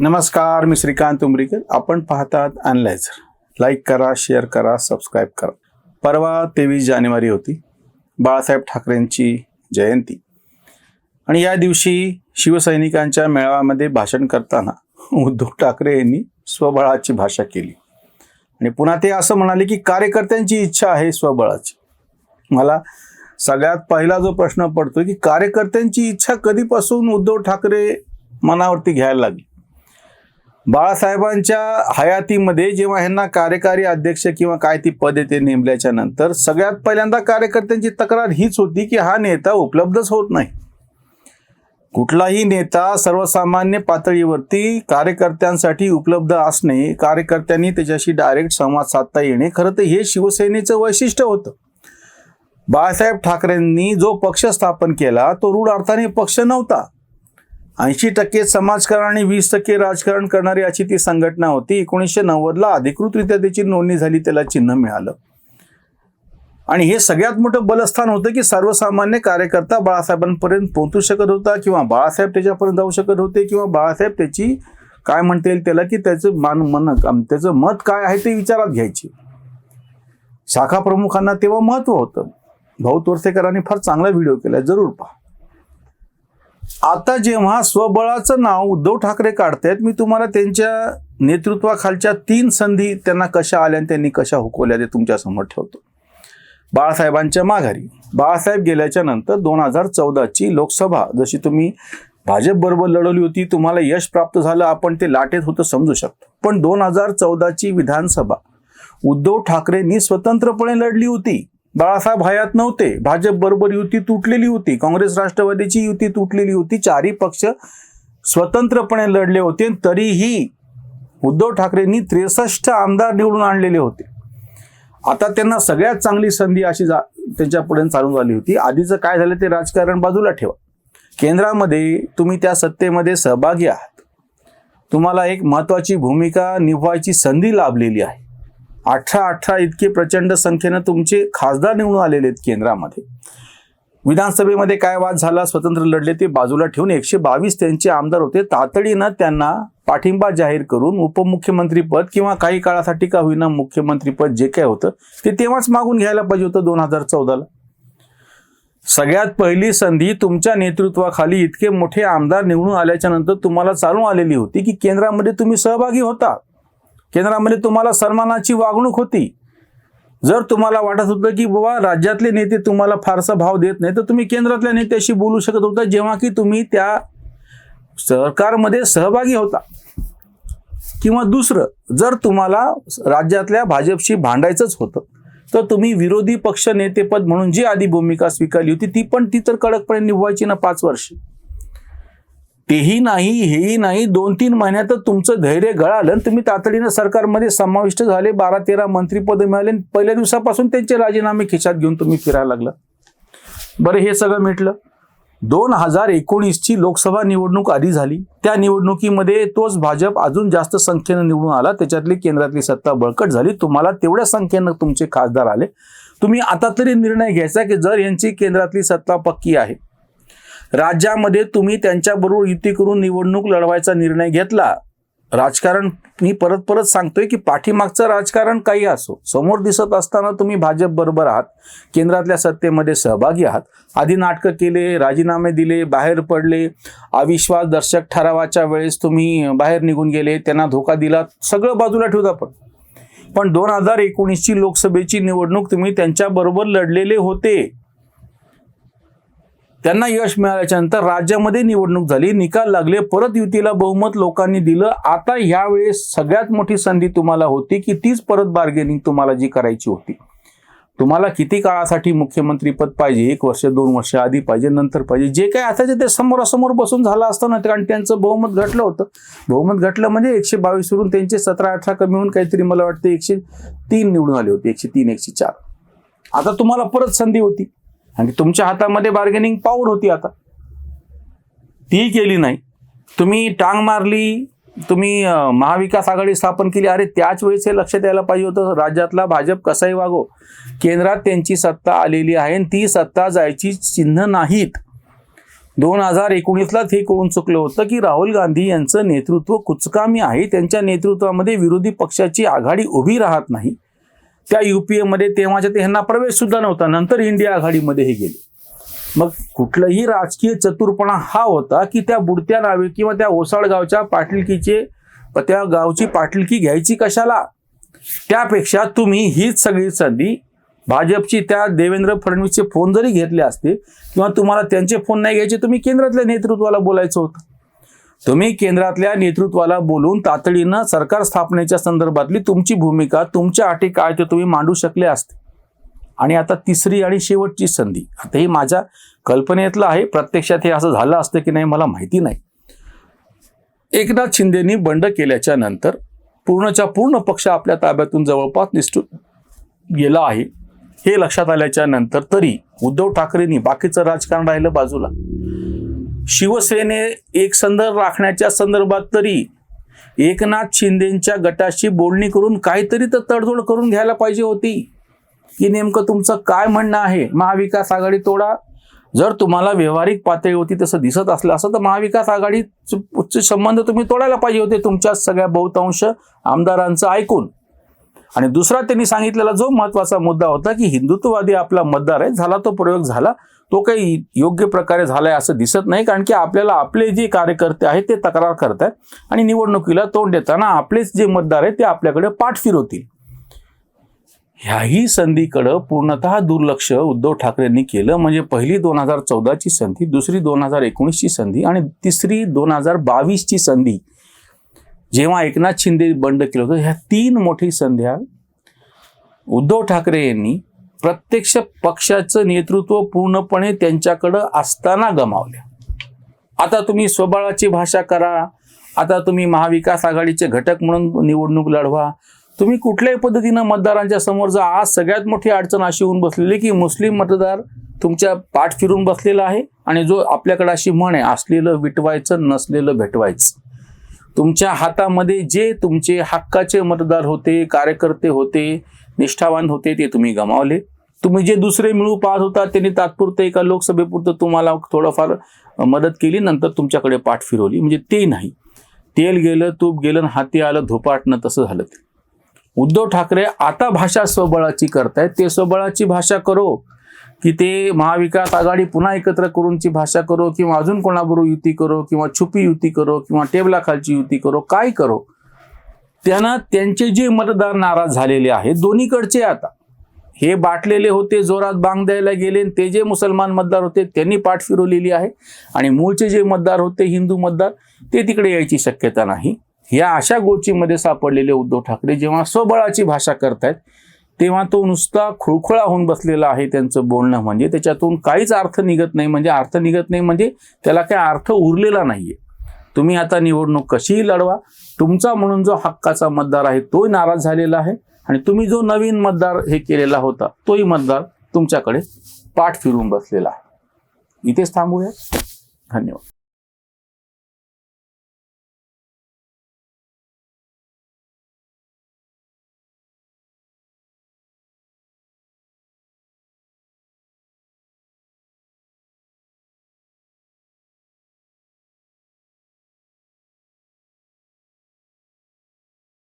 नमस्कार मी श्रीकांत उमरीकर. आपण पाहतात अनलायझर लाईक करा शेअर करा सबस्क्राईब करा. परवा तेवीस जानेवारी होती. बाळासाहेब ठाकरेंची जयंती. आणि या दिवशी शिवसैनिकांच्या मेळाव्यामध्ये भाषण करताना उद्धव ठाकरे यांनी स्वबळाची भाषा केली. आणि पुन्हा ते असं म्हणाले की कार्यकर्त्यांची इच्छा आहे स्वबळाची. मला सगळ्यात पहिला जो प्रश्न पडतो की कार्यकर्त्यांची इच्छा कधीपासून उद्धव ठाकरे मनावरती घ्यायला लागली? बाळासाहेबांच्या हयातीमध्ये जेव्हा ह्यांना कार्यकारी अध्यक्ष किंवा काय ती पद ते नेमल्याच्या नंतर सगळ्यात पहिल्यांदा कार्यकर्त्यांची तक्रार हीच होती की हा नेता उपलब्धच होत नाही. कुठलाही नेता सर्वसामान्य पातळीवरती कार्यकर्त्यांसाठी उपलब्ध असणे कार्यकर्त्यांनी त्याच्याशी डायरेक्ट संवाद साधता येणे खरं तर हे शिवसेनेचं वैशिष्ट्य होतं. बाळासाहेब ठाकरेंनी जो पक्ष स्थापन केला तो रूढ अर्थाने पक्ष नव्हता. ऐंशी टक्के समाजकारण आणि वीस टक्के राजकारण करणारी अशी ती संघटना होती. एकोणीसशे नव्वदला अधिकृतरित्या त्याची नोंदणी झाली त्याला चिन्ह मिळालं. आणि हे सगळ्यात मोठं बलस्थान होतं की सर्वसामान्य कार्यकर्ता बाळासाहेबांपर्यंत पोहोचू शकत होता किंवा बाळासाहेब त्याच्यापर्यंत जाऊ शकत होते किंवा बाळासाहेब त्याची काय म्हणता येईल त्याला की त्याचं मान मन त्याचं मत काय आहे ते विचारात घ्यायचे. शाखा प्रमुखांना तेव्हा महत्त्व होतं. भाऊ तोरसेकरांनी फार चांगला व्हिडिओ केला जरूर पहा. आता जेव्हा स्वबळाचं नाव उद्धव ठाकरे काढतायत मी तुम्हाला त्यांच्या नेतृत्वाखालच्या तीन संधी त्यांना कशा आल्या आणि त्यांनी कशा हुकवल्या ते तुमच्यासमोर ठेवतो. बाळासाहेबांच्या माघारी. बाळासाहेब गेल्याच्यानंतर दोन हजार चौदाची लोकसभा जशी तुम्ही भाजप बरोबर लढवली होती तुम्हाला यश प्राप्त झालं आपण ते लाटेत होतं समजू शकतो. पण दोन हजार चौदाची विधानसभा उद्धव ठाकरेंनी स्वतंत्रपणे लढली होती. बाळासाहेब हयात नव्हते. भाजप बरोबर युती तुटलेली होती. काँग्रेस राष्ट्रवादीची युती तुटलेली होती. चारही पक्ष स्वतंत्रपणे लढले होते. तरीही उद्धव ठाकरेंनी त्रेसष्ट आमदार निवडून आणलेले होते. आता त्यांना सगळ्यात चांगली संधी अशी जा त्यांच्यापुढे चालून आली होती. आधीचं काय झालं ते राजकारण बाजूला ठेवा. केंद्रामध्ये तुम्ही त्या सत्तेमध्ये सहभागी आहात. तुम्हाला एक महत्त्वाची भूमिका निभवायची संधी लाभलेली आहे. अठरा अठरा इतके प्रचंड संख्येनं तुमचे खासदार निवडून आलेले आहेत केंद्रामध्ये. विधानसभेमध्ये काय वाद झाला स्वतंत्र लढले ते बाजूला ठेवून एकशे बावीस त्यांचे आमदार होते. तातडीनं त्यांना पाठिंबा जाहीर करून उपमुख्यमंत्रीपद किंवा काही काळासाठी का होईना मुख्यमंत्रीपद जे काय होतं ते तेव्हाच मागून घ्यायला पाहिजे होतं दोन हजार चौदाला. सगळ्यात पहिली संधी तुमच्या नेतृत्वाखाली इतके मोठे आमदार निवडून आल्याच्यानंतर तुम्हाला चालून आलेली होती की केंद्रामध्ये तुम्ही सहभागी होता. केंद्रामध्ये तुम्हाला सन्मानाची वागणूक होती. जर तुम्हाला वाटत होतं की बाबा राज्यातले नेते तुम्हाला फारसा भाव देत नाही तर तुम्ही केंद्रातल्या नेत्याशी बोलू शकत होता जेव्हा की तुम्ही त्या सरकारमध्ये सहभागी होता. किंवा दुसरं जर तुम्हाला राज्यातल्या भाजपशी भांडायचंच होतं तर तुम्ही विरोधी पक्ष नेतेपद म्हणून जी आधी भूमिका स्वीकारली होती ती पण ती तर कडकपणे निभवायची ना पाच वर्ष. तेही नाही हेही नाही दोन तीन महिन्यातच तुमचं धैर्य गळालं आणि तुम्ही तातडीनं सरकारमध्ये समाविष्ट झाले बारा तेरा मंत्रीपद मिळाले आणि पहिल्या दिवसापासून त्यांचे राजीनामे खिशात घेऊन तुम्ही फिरायला लागला. बरं हे सगळं मिटलं. दोन हजार एकोणीसची लोकसभा निवडणूक आधी झाली. त्या निवडणुकीमध्ये तोच भाजप अजून जास्त संख्येनं निवडून आला. त्याच्यातली केंद्रातली सत्ता बळकट झाली. तुम्हाला तेवढ्या संख्येनं तुमचे खासदार आले. तुम्ही आता तरी निर्णय घ्यायचा की जर यांची केंद्रातली सत्ता पक्की आहे राज्यामध्ये तुम्ही त्यांच्याबरोबर युती करून निवडणूक लढवायचा निर्णय घेतला. राजकारण मी परत परत सांगतोय की पाठीमागचं राजकारण काही असो समोर दिसत असताना तुम्ही भाजप बरोबर आहात केंद्रातल्या सत्तेमध्ये सहभागी आहात. आधी नाटकं केले राजीनामे दिले बाहेर पडले. अविश्वास दर्शक ठरावाच्या वेळेस तुम्ही बाहेर निघून गेले त्यांना धोका दिला सगळं बाजूला ठेवत आपण पण दोन हजार एकोणीसची लोकसभेची निवडणूक तुम्ही त्यांच्याबरोबर लढलेले होते. त्यांना यश मिळाल्याच्यानंतर राज्यामध्ये निवडणूक झाली निकाल लागले परत युतीला बहुमत लोकांनी दिलं. आता ह्यावेळेस सगळ्यात मोठी संधी तुम्हाला होती की तीच परत बार्गेनिंग तुम्हाला जी करायची होती. तुम्हाला किती काळासाठी मुख्यमंत्रीपद पाहिजे? एक वर्ष दोन वर्ष आधी पाहिजे नंतर पाहिजे. जे काय असायचं ते समोरासमोर बसून झालं असतं ना कारण त्यांचं बहुमत घटलं होतं. बहुमत घटलं म्हणजे एकशे बावीसवरून त्यांचे सतरा अठरा कमी होऊन काहीतरी मला वाटतं एकशे तीन निवडून आले होते एकशे तीन एकशे चार. आता तुम्हाला परत संधी होती. आणि तुमच्या हातामध्ये बार्गेनिंग पॉवर होती आता. ती केली नाही. तुम्ही टांग मारली तुम्ही महाविकास आघाडी स्थापन केली. अरे त्याच वेळेस हे लक्ष द्यायला पाहिजे होतं. राज्यातला भाजप कसाही वागो केंद्रात त्यांची सत्ता आलेली आहे आणि ती सत्ता जायची चिन्ह नाहीत. दोन हजार एकोणीसलाच हे कळून चुकलं होतं की राहुल गांधी यांचं नेतृत्व कुचकामी आहे. त्यांच्या नेतृत्वामध्ये विरोधी पक्षाची आघाडी उभी राहत नाही. त्या युपीएमध्ये तेव्हाच्या ते ह्यांना प्रवेश सुद्धा नव्हता. नंतर इंडिया आघाडीमध्ये हे गेले. मग कुठलंही राजकीय चतुरपणा हा होता की त्या बुडत्या नावे किंवा त्या ओसाड गावच्या पाटीलकीचे त्या गावची पाटीलकी घ्यायची कशाला? त्यापेक्षा तुम्ही हीच सगळी संधी भाजपची त्या देवेंद्र फडणवीसचे फोन जरी घेतले असते किंवा तुम्हाला त्यांचे फोन नाही घ्यायचे तुम्ही केंद्रातल्या नेतृत्वाला बोलायचं होतं. तुम्ही केंद्रातल्या नेतृत्वाला बोलून तातडीनं सरकार स्थापनेच्या संदर्भातली तुमची भूमिका तुमच्या अटी काय ते तुम्ही मांडू शकले असते. आणि आता तिसरी आणि शेवटची संधी. आता ही माझ्या कल्पनेतलं आहे. प्रत्यक्षात हे असं झालं असतं की नाही मला माहिती नाही. एकनाथ शिंदेनी बंड केल्याच्यानंतर पूर्णच्या पूर्ण पक्ष आपल्या ताब्यातून जवळपास निष्ठून गेला आहे. हे लक्षात आल्याच्यानंतर तरी उद्धव ठाकरेंनी बाकीचं राजकारण राहिलं बाजूला. शिवसेने एक संदर्भ राखण्याच्या संदर्भात तरी एकनाथ शिंदेच्या गटाशी बोलणी करून काहीतरी तर तडजोड करून घ्यायला पाहिजे होती. की नेमकं तुमचं काय म्हणणं आहे? महाविकास आघाडी तोडा. जर तुम्हाला व्यावहारिक पातळीवरती तसं दिसत असलं असं तर महाविकास आघाडीचे संबंध तुम्ही तोडायला पाहिजे होते तुमच्या सगळ्या बहुतांश आमदारांचं ऐकून. आणि दुसरा त्यांनी सांगितलेला जो महत्त्वाचा मुद्दा होता की हिंदुत्ववादी आपला मतदार आहे झाला तो प्रयोग झाला तो काही योग्य प्रकारे झालाय असं दिसत नाही कारण की आपल्याला आपले जे कार्यकर्ते आहेत ते तक्रार करतात आणि निवडणुकीला तोंड देताना आपलेच जे मतदार आहेत ते आपल्याकडे पाठ फिरवतील. ह्याही संधीकडं पूर्णतः दुर्लक्ष उद्धव ठाकरेंनी केलं म्हणजे पहिली दोन हजार चौदाची संधी दुसरी दोन हजार एकोणीसची संधी आणि तिसरी दोन हजार बावीसची संधी जेव्हा एकनाथ शिंदे बंड केलं होतं ह्या तीन मोठी संध्या उद्धव ठाकरे यांनी प्रत्यक्ष पक्षाचं नेतृत्व पूर्णपणे त्यांच्याकडं असताना गमावले आता तुम्ही स्वबळाची भाषा करा आता तुम्ही महाविकास आघाडीचे घटक म्हणून निवडणूक लढवा. तुम्ही कुठल्याही पद्धतीनं मतदारांच्या समोर जा आज सगळ्यात मोठी अडचण अशी होऊन बसलेली की मुस्लिम मतदार तुमच्या पाठ फिरून बसलेला आहे आणि जो आपल्याकडे अशी म्हण आहे असलेलं विटवायचं नसलेलं भेटवायचं. तुमच्या हातामध्ये जे तुमचे हक्काचे मतदार होते कार्यकर्ते होते निष्ठावान होते ते तुम्ही गमावले. तुम्ही जे दुसरे मिळू पाहत होता त्यांनी तात्पुरतं एका लोकसभेपुरतं तुम्हाला थोडंफार मदत केली नंतर तुमच्याकडे पाठ फिरवली. म्हणजे ते नाही. तेल गेलं तूप गेलं आणि हाती आलं धोपाटणं तसं झालं ते. उद्धव ठाकरे आता भाषा स्वबळाची करतायत. ते स्वबळाची भाषा करो. की ते महाविकास आघाडी पुन्हा एकत्र करूनची भाषा करो किंवा अजून कोणाबरोबर युती करो किंवा छुपी युती करो किंवा टेबलाखालची युती करो काय करो? त्यांना त्यांचे जे मतदार नाराज झालेले आहेत दोन्हीकडचे आता. हे बाटलेले होते जोरात बांग द्यायला गेले आणि ते जे मुसलमान मतदार होते त्यांनी पाठ फिरवलेली आहे. आणि मूळचे जे मतदार होते हिंदू मतदार ते तिकडे यायची शक्यता नाही. या अशा गोष्टीमध्ये सापडलेले उद्धव ठाकरे जेव्हा स्वबळाची भाषा करतायत तेव्हा तो नुसता खुळखुळा होऊन बसलेला आहे त्यांचं बोलणं. म्हणजे त्याच्यातून काहीच अर्थ निघत नाही. म्हणजे अर्थ निघत नाही म्हणजे त्याला काही अर्थ उरलेला नाहीये. तुम्ही आता निवडणूक कशीही लढवा. तुमचा म्हणून जो हक्काचा मतदार आहे तोही नाराज झालेला आहे. आणि तुम्ही जो नवीन मतदार हे केलेला होता तोही मतदार तुमच्याकडे पाठ फिरून बसलेला आहे. इथेच थांबूया. धन्यवाद.